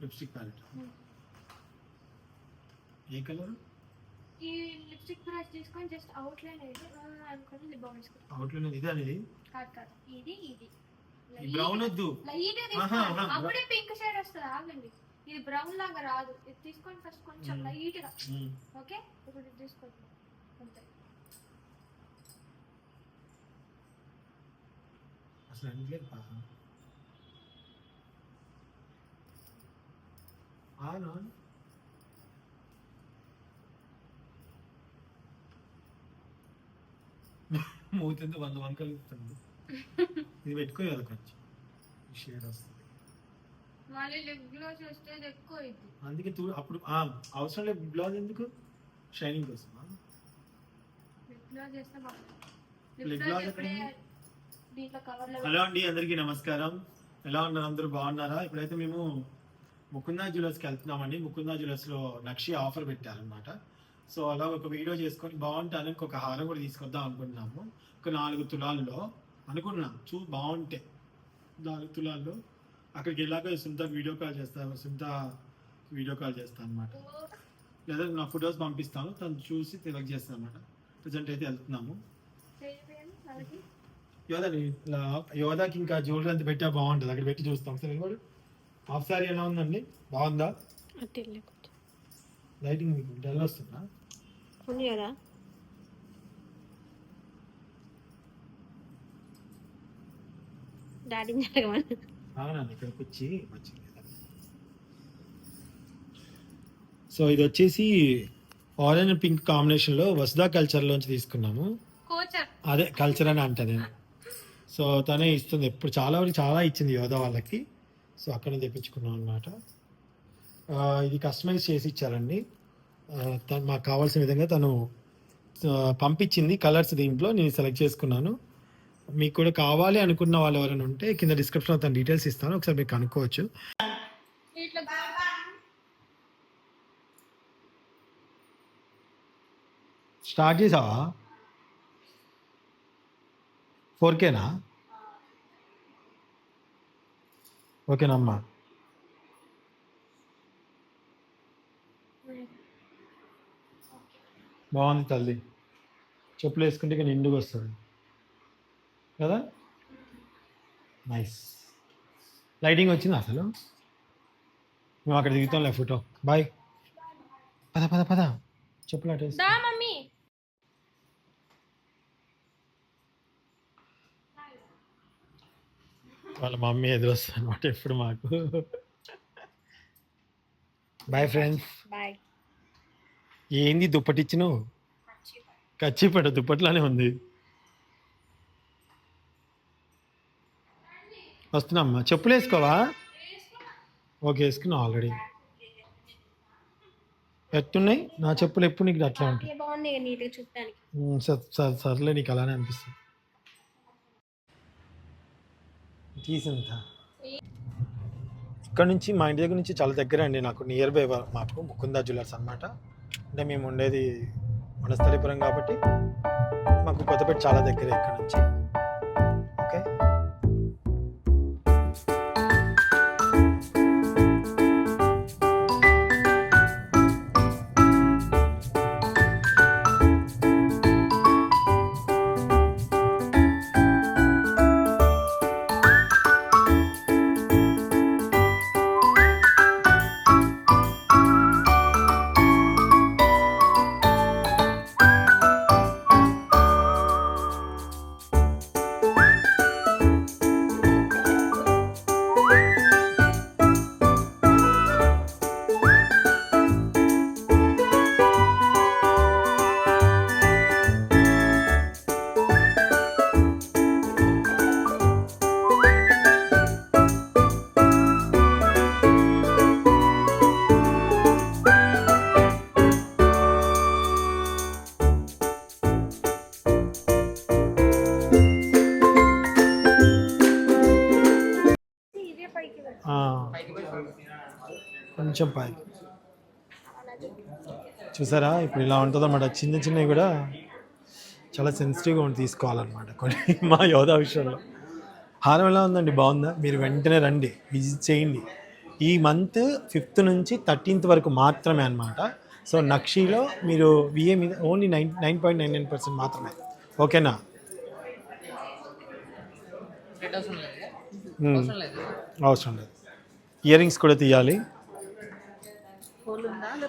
Lipstick palette ఏ colour ఈ lipstick brush తీసుకొని జస్ట్ అవుట్ లైన్ అయితే అనుకొని లిప్ బామ్ వేసుకుంటాం అవుట్లైన్ ఇది అనేది? కాదు కాదు. ఇది ఇది. ఈ బ్రౌన్ వద్దు. లైట్ ఆహా, ఆహా. అప్పుడే పింక్ షేడ్ వస్తుంది ఆగండి. ఇది బ్రౌన్ లాగా రాదు. ఇది తీసుకొని ఫస్ట్ కొంచెం. లైట్గా. మ్మ్. ఓకే? ఇప్పుడు ఇది తీసుకోండి. అంతే. అసలు అన్ని లేదు పాప ఆను మూతింత వంద వంకలు ఇస్తుంది. ఇది పెట్టుకోవాలి కొంచెం. షేడ్ వస్తుంది. అందుకే తూ అప్పుడు ఆ, అవసరం లేదు. బ్లౌజ్ ఎందుకు? షైనింగ్ కోసం హలో అండి అందరికీ నమస్కారం. ఎలా ఉన్నారు? అందరూ బాగున్నారా? ఇప్పుడైతే మేము ముకుందా జ్యువెలర్స్కి వెళ్తున్నామండి. ముకుందా జ్యువెలర్స్లో నక్షి ఆఫర్ పెట్టారనమాట సో అలా ఒక వీడియో చేసుకొని బాగుంటాను. ఇంకొక హారం కూడా తీసుకొద్దాం అనుకుంటున్నాము. ఒక నాలుగు తులాల్లో అనుకుంటున్నాం చూ బాగుంటే. నాలుగు తులాల్లో అక్కడికి వెళ్ళాక సుంత వీడియో కాల్ చేస్తాను సుంత వీడియో కాల్ చేస్తాను అనమాట లేదా నా ఫొటోస్ పంపిస్తాను. తను చూసి సెలెక్ట్ చేస్తాను అనమాట ప్రజెంట్ అయితే వెళ్తున్నాము. యోధాని ఇలా యోధాకి. ఇంకా జ్యువెలరీ అంత పెట్టా బాగుంటుంది. అక్కడ పెట్టి చూస్తాం. సరే కూడా హాఫ్ సారీ ఎలా ఉందండి? బాగుందా? లైటింగ్ మీకు డల్ వస్తుందా? ఉంది కదా? డాడీని అడగమని. అవునండి ఇక్కడికి వచ్చి వచ్చింది సో ఇది వచ్చేసి ఆరెంజ్ పింక్ కాంబినేషన్లో వసుదా కల్చర్లోంచి తీసుకున్నాము. కోచర్ అదే కల్చర్ అని అంట నేను. సో తనే ఇస్తుంది. ఎప్పుడు చాలా వరకు చాలా ఇచ్చింది యోధ వాళ్ళకి. సో అక్కడ నుంచి తెప్పించుకున్నాం అనమాట ఇది కస్టమైజ్ చేసి ఇచ్చారండి. తను మాకు కావాల్సిన విధంగా తను పంపించింది కలర్స్ దీంట్లో నేను సెలెక్ట్ చేసుకున్నాను. మీకు కూడా కావాలి అనుకున్న వాళ్ళు ఎవరైనా ఉంటే కింద డిస్క్రిప్షన్లో తన డీటెయిల్స్ ఇస్తాను. ఒకసారి మీరు కనుక్కోవచ్చు. స్టార్ట్ చేసావా? ఫోర్ కేనా? ఓకేనమ్మా. బాగుంది తల్లి. చెప్పులు వేసుకుంటే ఇక నిండుగా వస్తుంది. కదా? నైస్ లైటింగ్ వచ్చింది అసలు? మేము అక్కడ దిగుతాంలే ఫోటో బాయ్ పద పద పద. చెప్పులు అటు వాళ్ళ మమ్మీ ఎదురొస్తుంది అనమాట ఎప్పుడు మాకు. బాయ్ ఫ్రెండ్స్ బాయ్ ఏంది దుప్పటిచ్చినావు? కచ్చిపేట దుప్పట్లానే ఉంది. వస్తున్నామ్మా. చెప్పులు వేసుకోవా? ఓకే వేసుకున్నా ఆల్రెడీ ఎట్టున్నాయి? నా చెప్పులు ఎప్పుడు నీకు అట్లా ఉంటాయి? సర్లే నీకు అలానే అనిపిస్తుంది. తీసింత ఇక్కడ నుంచి మా ఇంటి దగ్గర నుంచి చాలా దగ్గర అండి నాకు నియర్ బై మాకు ముకుందా జ్యువెలర్స్ అన్నమాట. అంటే మేము ఉండేది వనస్థలిపురం కాబట్టి మాకు కొత్తపేట చాలా దగ్గర ఇక్కడ నుంచి. కొంచెం పైకి చూసారా? ఇప్పుడు ఇలా ఉంటుంది అన్నమాట. చిన్న చిన్నవి కూడా చాలా సెన్సిటివ్గా ఉండి తీసుకోవాలన్నమాట కొన్ని మా యోధా విషయంలో. హారం ఎలా ఉందండి? బాగుందా? మీరు వెంటనే రండి. విజిట్ చేయండి. ఈ మంత్ ఫిఫ్త్ నుంచి థర్టీన్త్ వరకు మాత్రమే అనమాట సో నక్షీలో మీరు విఏ మీద only nine nine point nine nine percent మాత్రమే. ఓకేనా? అవసరం లేదు. ఇయర్ రింగ్స్ కూడా తీయాలి.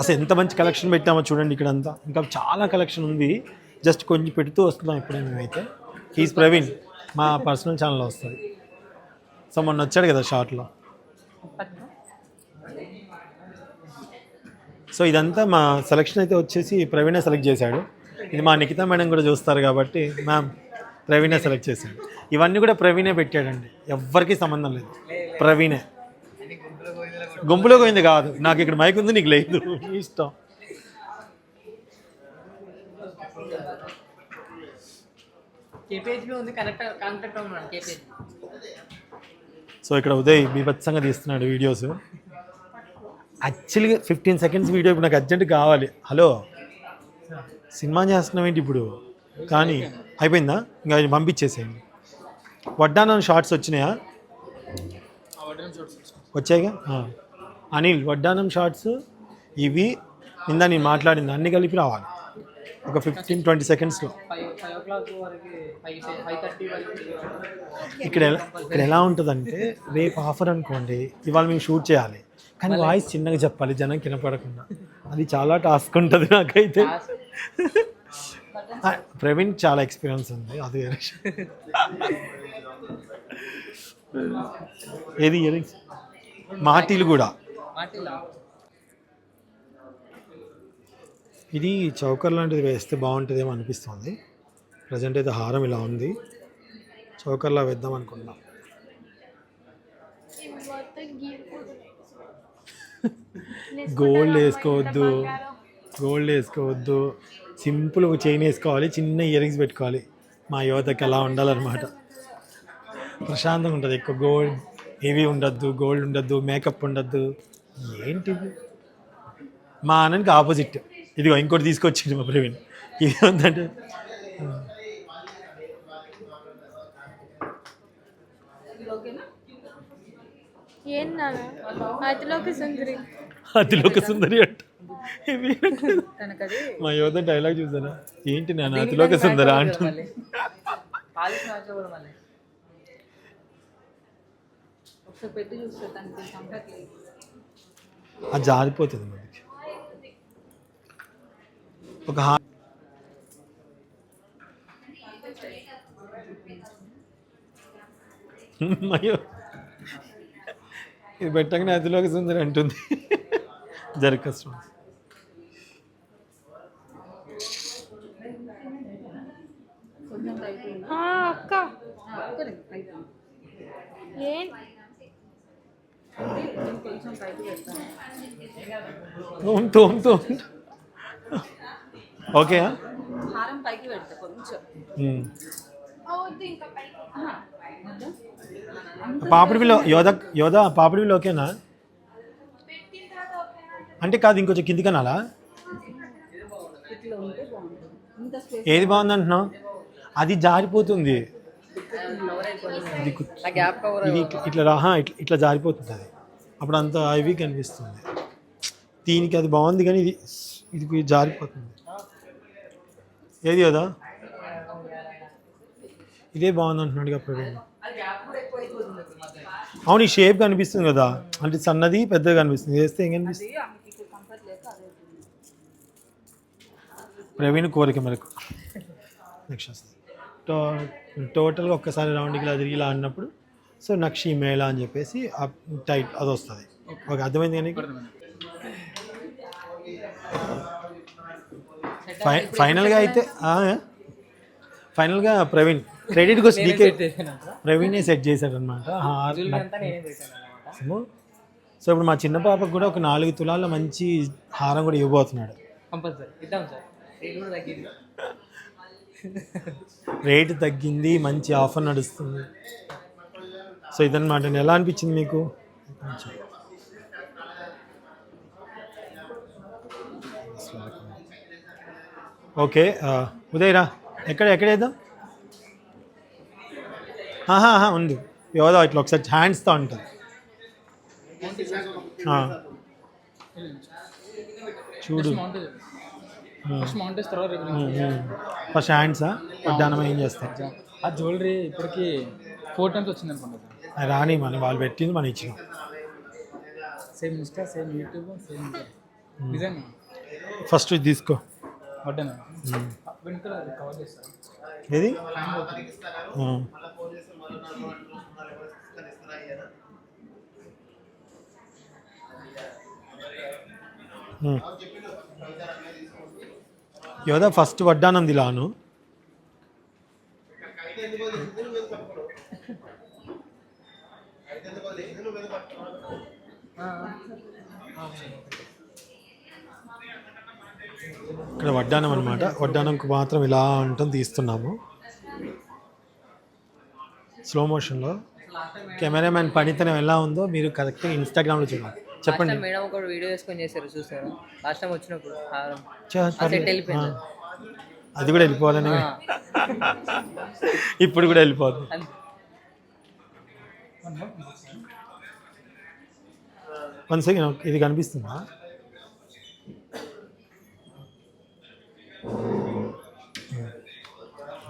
అసలు ఎంత మంచి కలెక్షన్ పెట్టామో చూడండి ఇక్కడ అంతా ఇంకా చాలా కలెక్షన్ ఉంది. జస్ట్ కొంచెం పెడుతూ వస్తున్నాం ఇప్పుడే మేమైతే. హీస్ ప్రవీణ్ మా పర్సనల్ ఛానల్లో వస్తుంది. సో మొన్న వచ్చాడు కదా షార్ట్లో సో ఇదంతా మా సెలక్షన్ అయితే వచ్చేసి ప్రవీణే సెలెక్ట్ చేశాడు. ఇది మా నిఖితా మేడం కూడా చూస్తారు కాబట్టి మ్యామ్ ప్రవీణే సెలెక్ట్ చేశాడు. ఇవన్నీ కూడా ప్రవీణే పెట్టాడండి. ఎవ్వరికీ సంబంధం లేదు. ప్రవీణే గుంపులో పోయింది కాదు. నాకు ఇక్కడ మైక్ ఉంది నీకు లేదు. ఇష్టం. సో ఇక్కడ ఉదయ్ బీభత్సంగా తీస్తున్నాడు వీడియోస్. యాక్చువల్గా ఫిఫ్టీన్ సెకండ్స్ వీడియో ఇప్పుడు నాకు అర్జెంట్ కావాలి. హలో? సినిమా చేస్తున్నాం ఏంటి ఇప్పుడు? కానీ అయిపోయిందా? ఇంకా పంపించేసేయండి. వడ్డానం షార్ట్స్ వచ్చినాయా? వచ్చాయిగా. అనిల్ వడ్డానం షార్ట్స్ ఇవి ఇందా నేను మాట్లాడింది అన్ని కలిపి రావాలి. ఒక ఫిఫ్టీన్ ట్వంటీ సెకండ్స్లో ఇక్కడ ఎలా ఇక్కడ ఎలా ఉంటుందంటే రేపు ఆఫర్ అనుకోండి ఇవాళ మేము షూట్ చేయాలి. కానీ వాయిస్ చిన్నగా చెప్పాలి జనం కినపడకుండా. అది చాలా టాస్క్ ఉంటుంది నాకైతే. ప్రవీణ్ చాలా ఎక్స్పీరియన్స్ ఉంది అది. ఏది ఇయరింగ్స్ మాటీలు కూడా. ఇది చౌకర్ లాంటిది వేస్తే బాగుంటుందేమో అనిపిస్తుంది. ప్రజెంట్ అయితే హారం ఇలా ఉంది. చౌకర్లా వేద్దాం గీరిపోతుంది. గోల్డ్ వేసుకోవద్దు. గోల్డ్ వేసుకోవద్దు. సింపుల్ ఒక చైన్ వేసుకోవాలి చిన్న ఇయర్ రింగ్స్ పెట్టుకోవాలి. మా యువతకి అలా ఉండాలన్నమాట. ప్రశాంతంగా ఉంటుంది. ఎక్కువ గోల్డ్ హెవీ ఉండద్దు గోల్డ్ ఉండద్దు మేకప్ ఉండద్దు. ఏంటిది? మా అన్నకి ఆపోజిట్. ఇదిగో ఇంకోటి తీసుకొచ్చింది మా ప్రవీణ్. ఇది నాన్న? అతిలోకి సుందరి. అతిలోక సుందరి అంట. మా యువత డైలాగ్ చూసారా ఏంటి నాన్న అతిలోక సుందర అంటుంది. ఒకసారి పెట్టి చూస్తే అది జారిపోతుంది మనకి ఒక హా అయ్యో. ఇది పెట్టగానే అదిలోకి సుందరి అంటుంది. జరి కష్టం కొంచెం టైట్ ఆ, అక్క ఏం కొంచెం టైట్ చేస్తాను తోమ్ తోమ్ తోమ్ ఓకే హారం పైకి పెడతా కొంచెం. యోధ యోధ పాపిడి బిల్ ఓకేనా? అంటే? కాదు ఇంకొంచెం ఇంత స్పేస్ ఏది బాగుంది అంటున్నావు అది జారిపోతుంది ఇది ఇట్లా- ఇట్లా రాహా ఇట్లా ఇట్లా జారిపోతుంది అది అప్పుడు అంత హైవీ కనిపిస్తుంది. దీనికి అది బాగుంది కానీ ఇది ఇది జారిపోతుంది. ఏది కదా? ఇదే బాగుంది అంటున్నాడు కదా ప్రవీణ్. అవును ఈ షేప్ కనిపిస్తుంది కదా. అంటే సన్నది పెద్దగా కనిపిస్తుంది. వేస్తే ఏం కనిపిస్తుంది? ప్రవీణ్ కోరిక మేరకు. నెక్స్ట్ టోటల్గా ఒక్కసారి రౌండ్కి ఇలా తిరిగి ఇలా అన్నప్పుడు సో నక్షి మేళ అని చెప్పేసి టైట్ అది వస్తుంది. ఓకే. అర్థమైంది కానీ? ఫై ఫైనల్గా అయితే ఫైనల్గా ప్రవీణ్ క్రెడిట్ కోసం నీకే ప్రవీణే సెట్ చేశాడు అనమాట సో ఇప్పుడు మా చిన్న పాపకు కూడా ఒక నాలుగు తులాల మంచి హారం కూడా ఇవ్వబోతున్నాడు. రేటు తగ్గింది మంచి ఆఫర్ నడుస్తుంది. సో ఇదన్నమాట నేను ఎలా అనిపించింది మీకు? ఓకే ఆ, ఉదయ్ రా ఎక్కడ ఎక్కడ వేద్దాం? ఆహా ఉంది. యోదా ఇట్లా ఒకసారి హ్యాండ్స్తో ఉంటుంది. చూడు. ఫస్ట్ హ్యాండ్సా వడ్డానం ఏం చేస్తాయి ఆ జ్యువెలరీ ఇప్పటికి ఫోర్ టైమ్స్ వచ్చింది అనుకుంటా రాని మన వాళ్ళు పెట్టింది మనం ఇచ్చినాం. Same Insta same YouTube same first తీసుకో. చేస్తారు ఏది? హ్యాండ్ అవుతుంది ఆ. ఉమ్. యోధ ఫస్ట్ వడ్డానం దిలాను ఇక్కడ వడ్డానం అనమాట వడ్డానంకు మాత్రం ఇలా ఉంటుంది తీస్తున్నాము. స్లో మోషన్లో కెమెరామ్యాన్ పనితనం ఎలా ఉందో మీరు కరెక్ట్గా ఇన్స్టాగ్రామ్లో చూడండి. చెప్పండి. మేడం ఒక వీడియో చేసుకొని చేశారు చూసారు? లాస్ట్ టైం వచ్చినప్పుడు. అది కూడా వెళ్ళిపోవాలని. ఇప్పుడు కూడా వెళ్ళిపోద్ది. వన్ సెకండ్ ఇది కనిపిస్తుందా?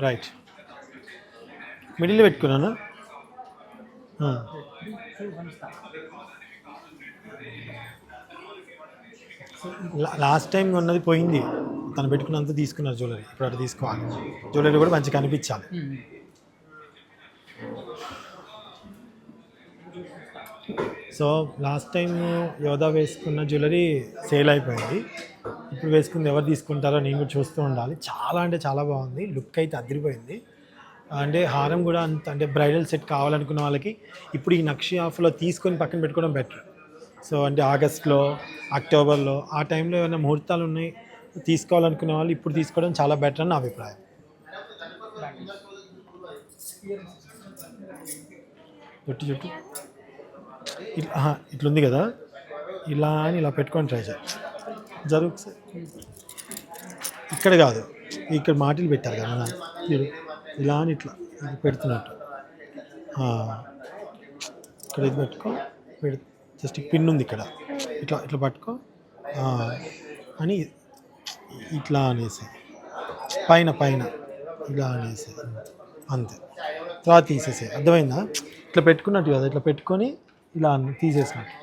రైట్ మిడిల్ పెట్టుకున్నానా? లాస్ట్ టైం ఉన్నది పోయింది. తను పెట్టుకున్నంత తీసుకున్నారు జ్యువెలరీ ఇప్పుడు అటు తీసుకోవాలి. జ్యువెలరీ కూడా మంచిగా కనిపించాలి. సో లాస్ట్ టైం యోధా వేసుకున్న జ్యువెలరీ సేల్ అయిపోయింది. ఇప్పుడు వేసుకుంది ఎవరు తీసుకుంటారో నేను కూడా చూస్తూ ఉండాలి. చాలా అంటే చాలా బాగుంది. లుక్ అయితే అదిరిపోయింది. అంటే హారం కూడా అంత అంటే బ్రైడల్ సెట్ కావాలనుకున్న వాళ్ళకి ఇప్పుడు ఈ నక్షి ఆఫ్లో తీసుకొని పక్కన పెట్టుకోవడం బెటర్. సో అంటే ఆగస్ట్లో అక్టోబర్లో ఆ టైంలో ఏమైనా ముహూర్తాలు ఉన్నాయి తీసుకోవాలనుకునే వాళ్ళు ఇప్పుడు తీసుకోవడం చాలా బెటర్ అని నా అభిప్రాయం. చుట్టు చుట్టు ఇట్లా ఇట్లుంది కదా. ఇలా అని ఇలా పెట్టుకొని ట్రై చేయాలి జరుగు ఇక్కడ కాదు. ఇక్కడ మాటలు పెట్టారు కదా మీరు ఇలా అని ఇట్లా ఇది పెడుతున్నట్టు. ఇక్కడ ఇది పెట్టుకో పెడు జస్ట్ పిన్ ఉంది ఇక్కడ. ఇట్లా ఇట్లా పట్టుకో. అని ఇట్లా అనేసి. పైన పైన. ఇలా అనేసి. అంతే. తర్వాత తీసేసే అర్థమైందా? ఇట్లా పెట్టుకున్నట్టు కదా. ఇట్లా పెట్టుకొని ఇలా తీసేసినట్టు.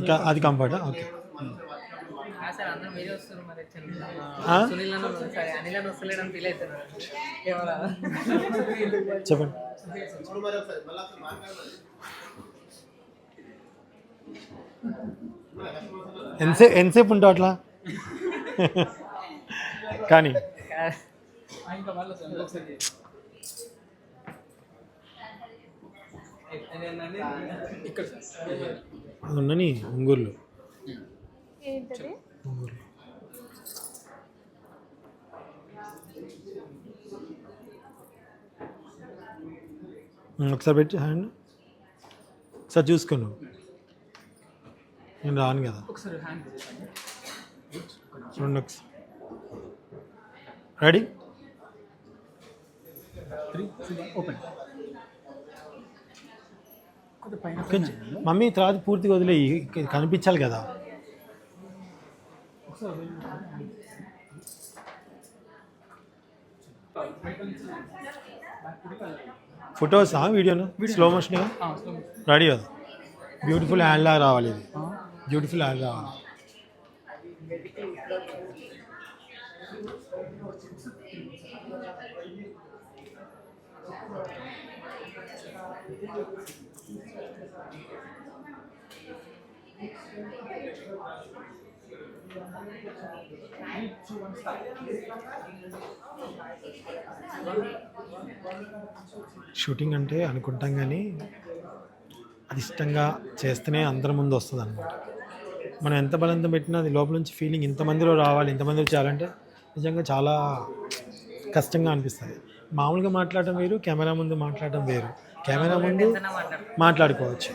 ఇంకా అది కంఫర్టా? ఓకే చెప్పండి. ఎంతసేపు ఎంతసేపు ఉంటావు అట్లా? కానీ. ఇక్కడ. అది ఉండని ఒంగోలు. ఒకసారి పెట్టి హ్యాండ్ ఒకసారి చూసుకో నువ్వు. నేను రాను కదా. ఒకసారి హ్యాండ్ చూడండి ఒకసారి. రెడీ త్రీ ఓపెన్ కొంచెం. మమ్మీ తర్వాత పూర్తిగా వదిలేయి కనిపించాలి కదా. ఫొటోసా వీడియోను? స్లో మోషన్ రెడీ కదా. బ్యూటిఫుల్ హ్యాండ్ లాగా రావాలి ఇది. బ్యూటిఫుల్ హ్యాండ్ రావాలి. షూటింగ్ అంటే అనుకుంటాం కానీ అది ఇష్టంగా చేస్తేనే అందరి ముందు వస్తుంది అనమాట మనం ఎంత బలంతం పెట్టినా అది లోపల నుంచి ఫీలింగ్ ఇంతమందిలో రావాలి ఇంతమందిలో చేయాలంటే నిజంగా చాలా కష్టంగా అనిపిస్తుంది. మామూలుగా మాట్లాడటం వేరు కెమెరా ముందు మాట్లాడటం వేరు. కెమెరా ముందు మాట్లాడు మాట్లాడుకోవచ్చు.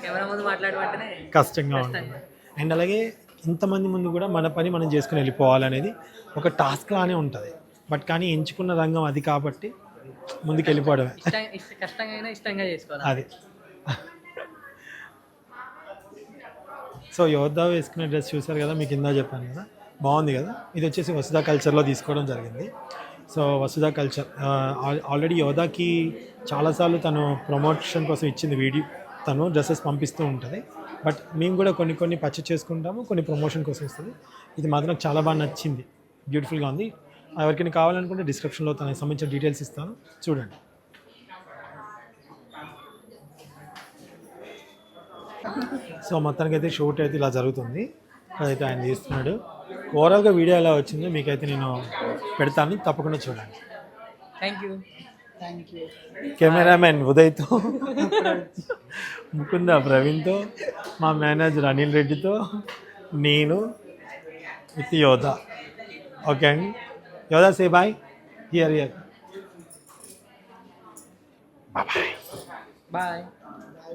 కష్టంగా. ఉంటుంది. అండ్ అలాగే ఇంతమంది ముందు కూడా మన పని మనం చేసుకుని వెళ్ళిపోవాలనేది ఒక టాస్క్ లానే ఉంటుంది. బట్ కానీ ఎంచుకున్న రంగం అది కాబట్టి ముందుకు వెళ్ళిపోవడమే కష్టంగా ఇష్టంగా చేసుకోవాలి. అది. సో యోధ వేసుకునే డ్రెస్ చూసారు కదా మీకు ఇందా చెప్పాను కదా? బాగుంది కదా? ఇది వచ్చేసి వసుధ కల్చర్లో తీసుకోవడం జరిగింది. సో వసుధ కల్చర్ ఆల్రెడీ యోధాకి చాలాసార్లు తను ప్రమోషన్ కోసం ఇచ్చింది వీడియో తను డ్రెస్సెస్ పంపిస్తూ ఉంటుంది. బట్ మేము కూడా కొన్ని కొన్ని పర్చేస్ చేసుకుంటాము కొన్ని ప్రమోషన్ కోసం వస్తుంది. ఇది మాత్రం నాకు చాలా బాగా నచ్చింది. బ్యూటిఫుల్గా ఉంది. ఎవరికైనా కావాలనుకుంటే డిస్క్రిప్షన్లో తనకి సంబంధించిన డీటెయిల్స్ ఇస్తాను. చూడండి. సో మొత్తానికి అయితే షూట్ అయితే ఇలా జరుగుతుంది. అదైతే ఆయన తీస్తున్నాడు ఓవరాల్గా వీడియో ఎలా వచ్చిందో మీకైతే నేను పెడతాను. తప్పకుండా చూడండి. థ్యాంక్ యూ కెమెరామెన్ ఉదయ్తో ముకుంద ప్రవీణ్తో మా మేనేజర్ అనిల్ రెడ్డితో నేను విత్ యోధ ఓకే అండి యోధా సే బాయ్ హియర్ హియర్ బాయ్